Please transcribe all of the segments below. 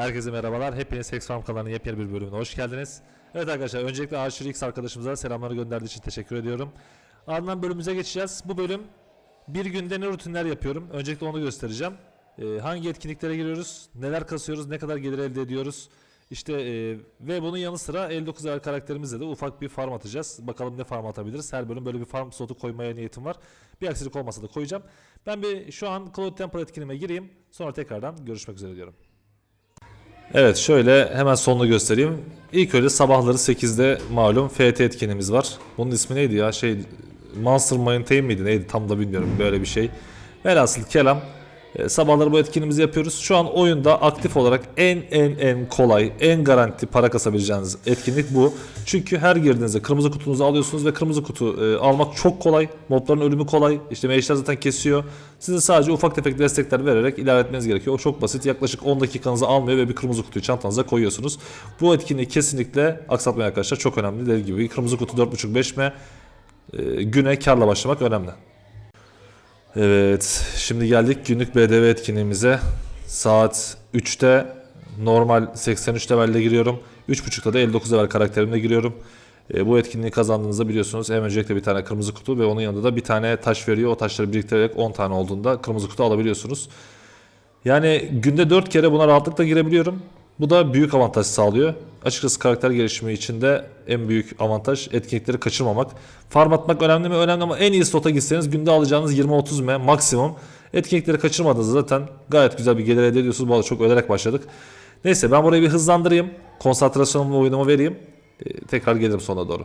Herkese merhabalar. Hepiniz Hex Farm kanalının yepyeni bir bölümüne hoş geldiniz. Evet arkadaşlar öncelikle Arşur X arkadaşımıza selamları gönderdiği için teşekkür ediyorum. Ardından bölümümüze geçeceğiz. Bu bölüm bir günde ne rutinler yapıyorum. Öncelikle onu göstereceğim. Ee, hangi etkinliklere giriyoruz, neler kasıyoruz, ne kadar gelir elde ediyoruz. İşte e, ve bunun yanı sıra 59 ayar karakterimizle de ufak bir farm atacağız. Bakalım ne farm atabiliriz. Her bölüm böyle bir farm slotu koymaya niyetim var. Bir aksilik olmasa da koyacağım. Ben bir şu an Cloud Temple etkinliğime gireyim. Sonra tekrardan görüşmek üzere diyorum. Evet şöyle hemen sonunu göstereyim. İlk önce sabahları 8'de malum FT etkinliğimiz var. Bunun ismi neydi ya? Şey Monster Maintain miydi neydi tam da bilmiyorum böyle bir şey. Velhasıl kelam e, sabahları bu etkinliğimizi yapıyoruz. Şu an oyunda aktif olarak en en en kolay, en garanti para kasabileceğiniz etkinlik bu. Çünkü her girdiğinizde kırmızı kutunuzu alıyorsunuz ve kırmızı kutu e, almak çok kolay. Mobların ölümü kolay. İşte mage'ler zaten kesiyor. Sizin sadece ufak tefek destekler vererek ilerletmeniz gerekiyor. O çok basit. Yaklaşık 10 dakikanızı almıyor ve bir kırmızı kutuyu çantanıza koyuyorsunuz. Bu etkinliği kesinlikle aksatmayın arkadaşlar. Çok önemli. Dediğim gibi kırmızı kutu 4.5-5 mi? E, güne karla başlamak önemli. Evet, şimdi geldik günlük BDV etkinliğimize. Saat 3'te normal 83 levelde giriyorum. 3.30'da da 59 level karakterimle giriyorum. E, bu etkinliği kazandığınızda biliyorsunuz hem öncelikle bir tane kırmızı kutu ve onun yanında da bir tane taş veriyor. O taşları biriktirerek 10 tane olduğunda kırmızı kutu alabiliyorsunuz. Yani günde 4 kere buna rahatlıkla girebiliyorum. Bu da büyük avantaj sağlıyor. Açıkçası karakter gelişimi için de en büyük avantaj etkinlikleri kaçırmamak. Farm atmak önemli mi? Önemli ama en iyi slota gitseniz günde alacağınız 20-30 M maksimum. Etkinlikleri kaçırmadığınızda zaten gayet güzel bir gelir elde ediyorsunuz. Bu arada çok ölerek başladık. Neyse ben burayı bir hızlandırayım. Konsantrasyonumu oyunumu vereyim. Ee, tekrar gelirim sonuna doğru.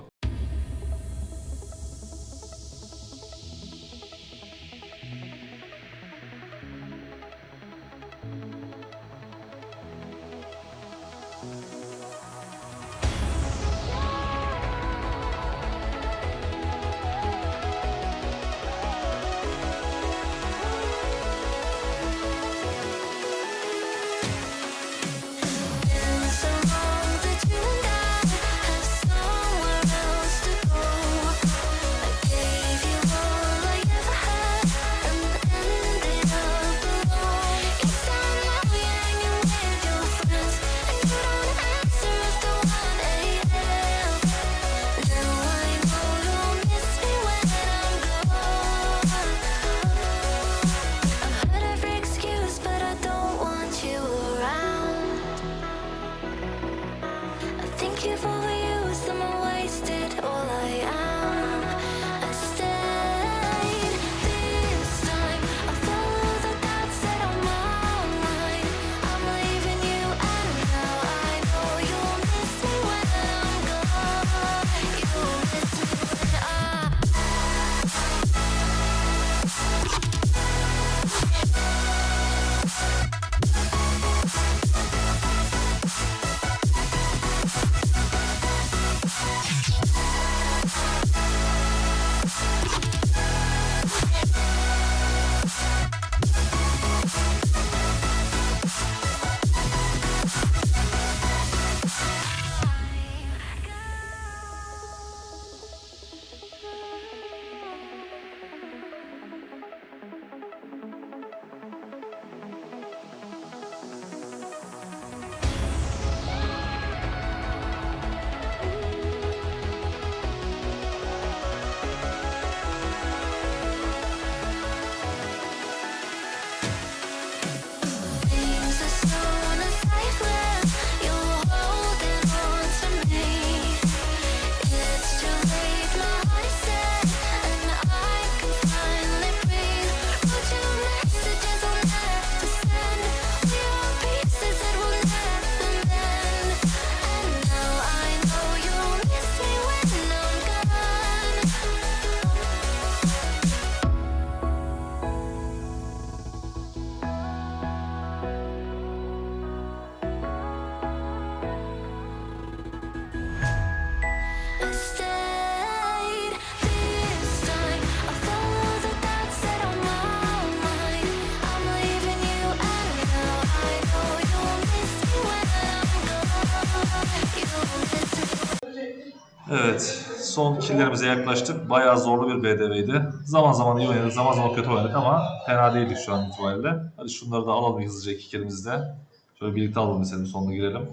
Evet, son killerimize yaklaştık. Bayağı zorlu bir BDV'ydi. Zaman zaman iyi oynadık, zaman zaman kötü oynadık ama fena değildik şu an itibariyle. Hadi şunları da alalım hızlıca iki killimizde. Şöyle birlikte alalım mesela sonuna girelim.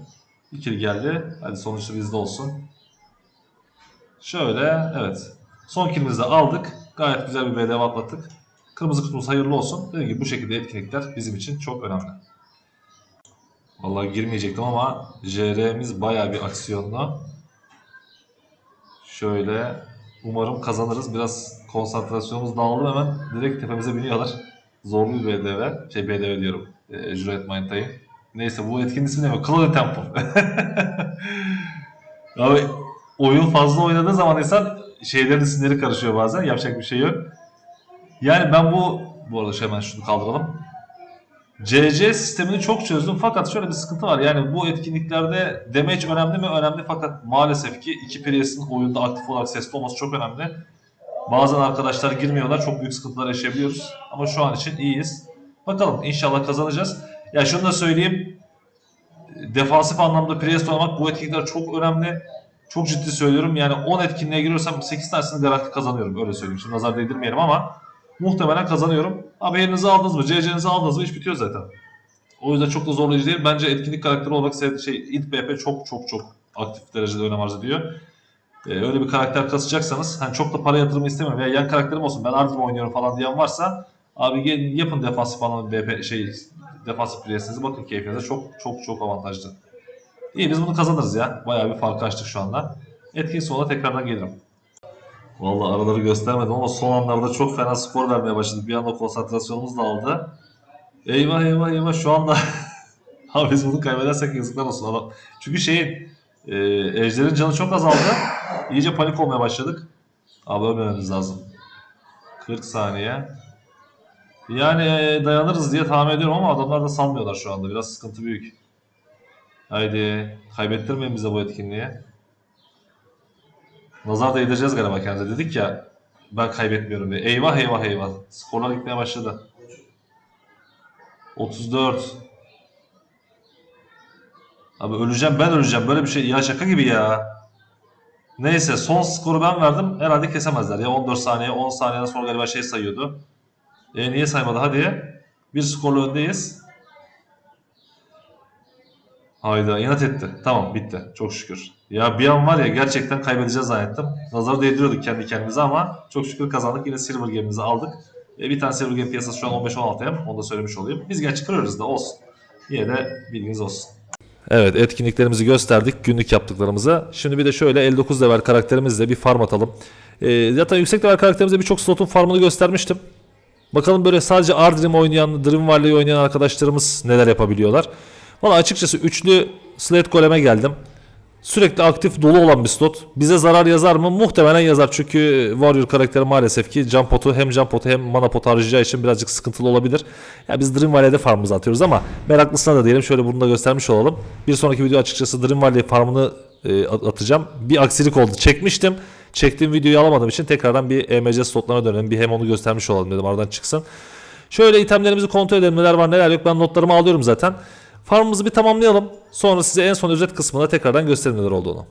İkili geldi. Hadi sonuçta bizde olsun. Şöyle evet. Son kilimizi aldık. Gayet güzel bir BDV atlattık. Kırmızı kutumuz hayırlı olsun. Dediğim gibi bu şekilde etkinlikler bizim için çok önemli. Vallahi girmeyecektim ama JR'miz bayağı bir aksiyonlu. Şöyle umarım kazanırız. Biraz konsantrasyonumuz dağıldı hemen direkt tepemize biniyorlar. Zorlu bir BDV. Şey BDV diyorum. E, Juret Mind Time. Neyse bu etkinliğin ismi ne? Cloud Temple. Abi oyun fazla oynadığı zaman insan şeylerin isimleri karışıyor bazen. Yapacak bir şey yok. Yani ben bu bu arada hemen şunu kaldıralım. CC sistemini çok çözdüm fakat şöyle bir sıkıntı var. Yani bu etkinliklerde damage önemli mi? Önemli fakat maalesef ki iki Priest'in oyunda aktif olarak sesli olması çok önemli. Bazen arkadaşlar girmiyorlar. Çok büyük sıkıntılar yaşayabiliyoruz. Ama şu an için iyiyiz. Bakalım inşallah kazanacağız. Ya şunu da söyleyeyim. Defansif anlamda Priest oynamak bu etkinlikler çok önemli. Çok ciddi söylüyorum. Yani 10 etkinliğe giriyorsam 8 tanesini garanti kazanıyorum. Öyle söyleyeyim. Şimdi nazar değdirmeyelim ama muhtemelen kazanıyorum. Abi elinize aldınız mı? CC'nizi aldınız mı? iş bitiyor zaten. O yüzden çok da zorlayıcı değil. Bence etkinlik karakteri olarak sevdiği şey int BP çok çok çok aktif derecede önem arz ediyor. Ee, öyle bir karakter kasacaksanız hani çok da para yatırımı istemiyorum veya yan karakterim olsun ben Ardrim oynuyorum falan diyen varsa abi gelin yapın defansif falan BP şey defansif priyesinizi bakın keyfinize çok çok çok avantajlı. İyi biz bunu kazanırız ya. Bayağı bir fark açtık şu anda. Etkinlik sonunda tekrardan gelirim. Vallahi araları göstermedim ama son anlarda çok fena skor vermeye başladık. Bir anda konsantrasyonumuz dağıldı. Eyvah eyvah eyvah şu anda Abi biz bunu kaybedersek yazıklar olsun adam. Çünkü şeyin e, Ejder'in canı çok azaldı. İyice panik olmaya başladık. Abi ölmememiz lazım. 40 saniye. Yani e, dayanırız diye tahmin ediyorum ama adamlar da sanmıyorlar şu anda. Biraz sıkıntı büyük. Haydi kaybettirmeyin bize bu etkinliği. Nazar değdireceğiz galiba kendimize. Dedik ya ben kaybetmiyorum diye. Eyvah eyvah eyvah. Skorlar gitmeye başladı. 34. Abi öleceğim ben öleceğim. Böyle bir şey ya şaka gibi ya. Neyse son skoru ben verdim. Herhalde kesemezler ya 14 saniye 10 saniyeden sonra galiba şey sayıyordu. E niye saymadı hadi. Bir skorla öndeyiz. Hayda inat etti. Tamam bitti. Çok şükür. Ya bir an var ya gerçekten kaybedeceğiz zannettim. Nazarı değdiriyorduk kendi kendimize ama çok şükür kazandık. Yine Silver Game'imizi aldık. E, bir tane Silver Game piyasası şu an 15-16 hem. Onu da söylemiş olayım. Biz gerçi kırarız da olsun. Yine de bilginiz olsun. Evet etkinliklerimizi gösterdik günlük yaptıklarımızı. Şimdi bir de şöyle 59 level karakterimizle bir farm atalım. Ee, zaten yüksek level karakterimizde birçok slotun farmını göstermiştim. Bakalım böyle sadece Ardrim oynayan, Dream Valley oynayan arkadaşlarımız neler yapabiliyorlar. Valla açıkçası üçlü Slate Golem'e geldim. Sürekli aktif dolu olan bir slot. Bize zarar yazar mı? Muhtemelen yazar. Çünkü Warrior karakteri maalesef ki jump potu hem jump potu hem mana potu harcayacağı için birazcık sıkıntılı olabilir. Ya biz Dream Valley'de farmımızı atıyoruz ama meraklısına da diyelim şöyle bunu da göstermiş olalım. Bir sonraki video açıkçası Dream Valley farmını e, at- atacağım. Bir aksilik oldu. Çekmiştim. Çektiğim videoyu alamadığım için tekrardan bir EMC slotlarına dönelim. Bir hem onu göstermiş olalım dedim aradan çıksın. Şöyle itemlerimizi kontrol edelim. Neler var neler yok. Ben notlarımı alıyorum zaten. Farmımızı bir tamamlayalım. Sonra size en son özet kısmında tekrardan göstereyim neler olduğunu.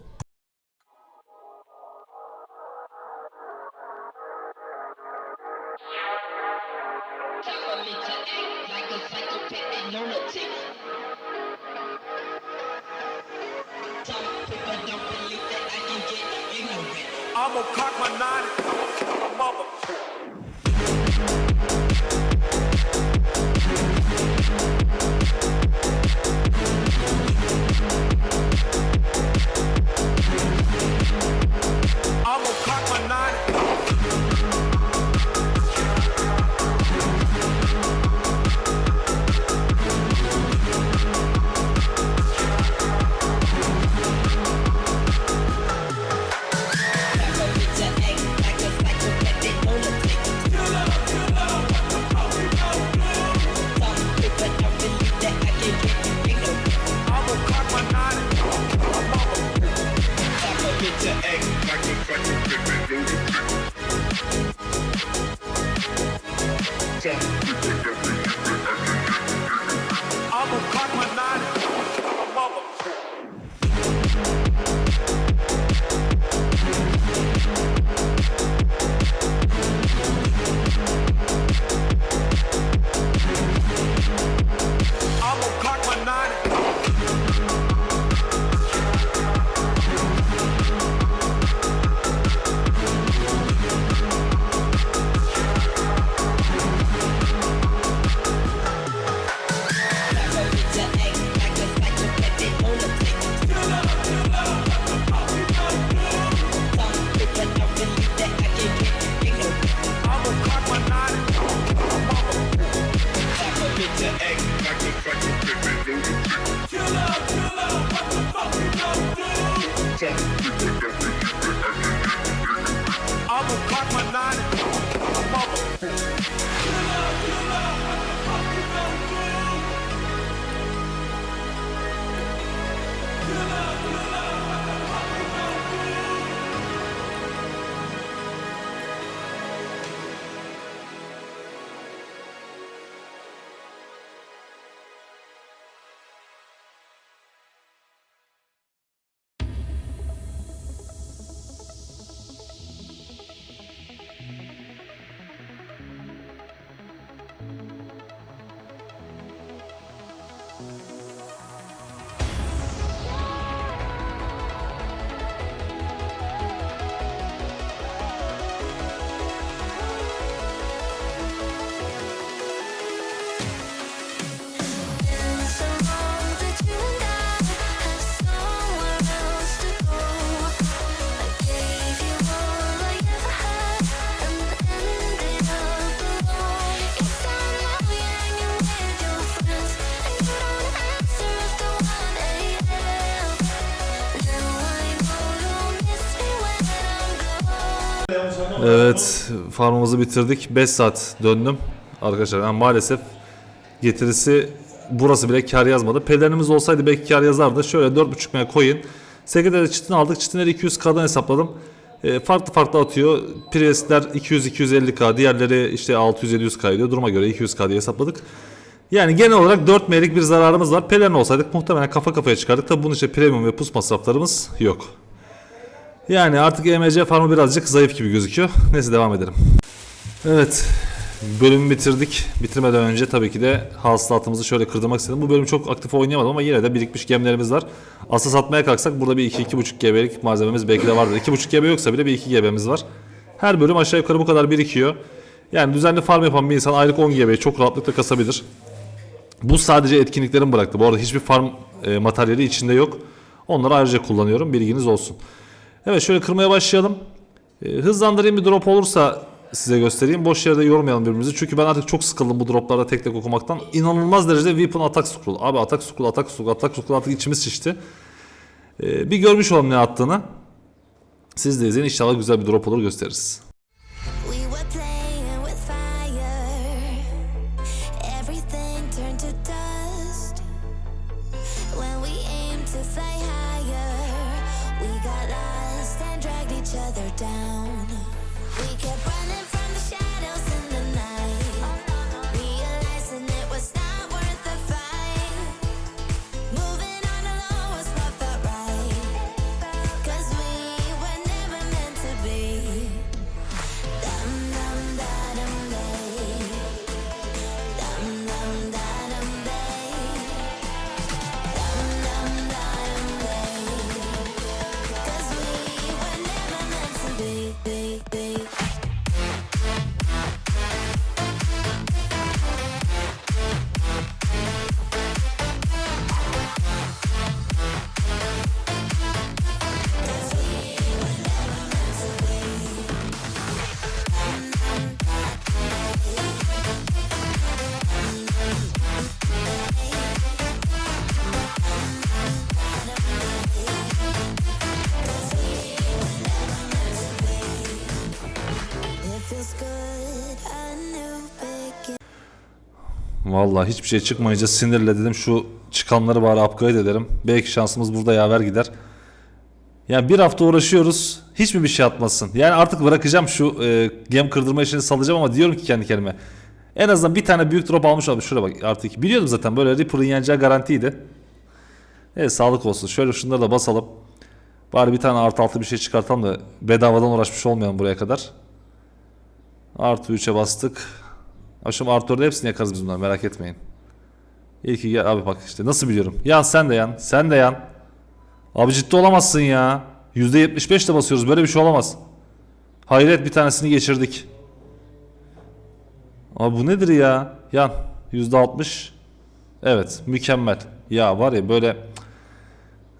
Nine Evet farmımızı bitirdik. 5 saat döndüm. Arkadaşlar yani maalesef getirisi burası bile kar yazmadı. Pelerinimiz olsaydı belki kar yazardı. Şöyle 4.5 maya koyun. Sekreter çitin aldık. Çitinleri 200k'dan hesapladım. E, farklı farklı atıyor. Priestler 200-250k. Diğerleri işte 600-700k ediyor. Duruma göre 200k diye hesapladık. Yani genel olarak 4 M'lik bir zararımız var. Pelerin olsaydık muhtemelen kafa kafaya çıkardık. Tabi bunun için premium ve pus masraflarımız yok. Yani artık EMC farmı birazcık zayıf gibi gözüküyor. Neyse devam edelim. Evet. Bölümü bitirdik. Bitirmeden önce tabii ki de hasılatımızı şöyle kırdırmak istedim. Bu bölüm çok aktif oynayamadım ama yine de birikmiş gemilerimiz var. Asıl satmaya kalksak burada bir 2-2.5 GB'lik malzememiz belki de vardır. 2.5 GB yoksa bile bir 2 GB'miz var. Her bölüm aşağı yukarı bu kadar birikiyor. Yani düzenli farm yapan bir insan aylık 10 GB'yi çok rahatlıkla kasabilir. Bu sadece etkinliklerin bıraktı. Bu arada hiçbir farm e, materyali içinde yok. Onları ayrıca kullanıyorum. Bilginiz olsun. Evet şöyle kırmaya başlayalım. E, hızlandırayım bir drop olursa size göstereyim. Boş yerde yormayalım birbirimizi. Çünkü ben artık çok sıkıldım bu droplarda tek tek okumaktan. İnanılmaz derecede weapon atak scroll. Abi atak scroll, atak scroll, atak scroll artık içimiz şişti. E, bir görmüş olalım ne attığını. Siz de izleyin. İnşallah güzel bir drop olur gösteririz. Vallahi hiçbir şey çıkmayınca sinirle dedim şu çıkanları bari upgrade ederim. Belki şansımız burada yaver gider. Yani bir hafta uğraşıyoruz. Hiç mi bir şey atmasın? Yani artık bırakacağım şu e, gem kırdırma işini salacağım ama diyorum ki kendi kendime. En azından bir tane büyük drop almış abi. Şuraya bak artık. Biliyordum zaten böyle Reaper'ın yeneceği garantiydi. Evet sağlık olsun. Şöyle şunları da basalım. Bari bir tane artı altı bir şey çıkartalım da bedavadan uğraşmış olmayalım buraya kadar. Artı 3'e bastık. Aşım 4'e hepsini yakarız biz bunları merak etmeyin. İyi ki gel abi bak işte nasıl biliyorum. Yan sen de yan. Sen de yan. Abi ciddi olamazsın ya. %75 de basıyoruz böyle bir şey olamaz. Hayret bir tanesini geçirdik. Abi bu nedir ya? Yan. %60. Evet mükemmel. Ya var ya böyle...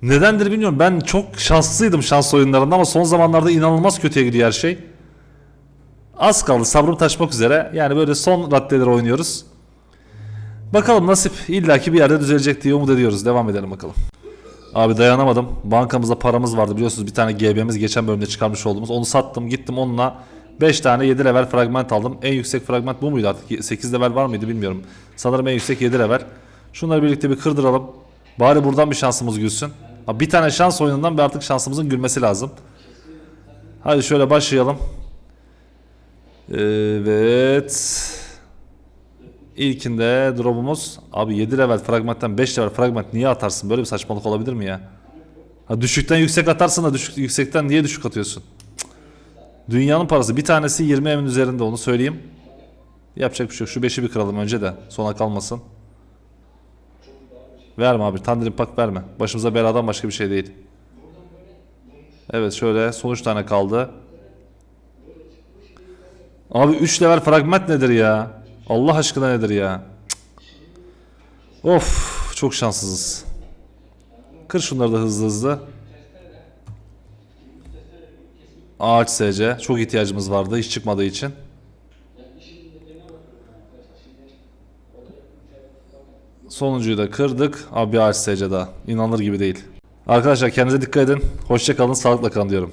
Nedendir bilmiyorum. Ben çok şanslıydım şans oyunlarında ama son zamanlarda inanılmaz kötüye gidiyor her şey. Az kaldı sabrım taşmak üzere. Yani böyle son raddeleri oynuyoruz. Bakalım nasip illaki bir yerde düzelecek diye umut ediyoruz. Devam edelim bakalım. Abi dayanamadım. Bankamızda paramız vardı biliyorsunuz bir tane GB'miz geçen bölümde çıkarmış olduğumuz. Onu sattım gittim onunla 5 tane 7 level fragment aldım. En yüksek fragment bu muydu artık? 8 level var mıydı bilmiyorum. Sanırım en yüksek 7 level. Şunları birlikte bir kırdıralım. Bari buradan bir şansımız gülsün. Bir tane şans oyunundan bir artık şansımızın gülmesi lazım. Hadi şöyle başlayalım. Evet. İlkinde drop'umuz abi 7 level fragmentten 5 level fragment niye atarsın? Böyle bir saçmalık olabilir mi ya? Ha düşükten yüksek atarsın da düşük, yüksekten niye düşük atıyorsun? Dünyanın parası bir tanesi 20 emin üzerinde onu söyleyeyim. Yapacak bir şey yok. Şu 5'i bir kıralım önce de sona kalmasın. Verme abi. Thunder Impact verme. Başımıza beladan başka bir şey değil. Evet şöyle son 3 tane kaldı. Abi 3 level fragment nedir ya? Allah aşkına nedir ya? Cık. Of çok şanssızız. Kır şunları da hızlı hızlı. Ağaç SC. Çok ihtiyacımız vardı hiç çıkmadığı için. Sonuncuyu da kırdık. Abi bir ağaç SC daha. İnanılır gibi değil. Arkadaşlar kendinize dikkat edin. Hoşça kalın, sağlıkla kalın diyorum.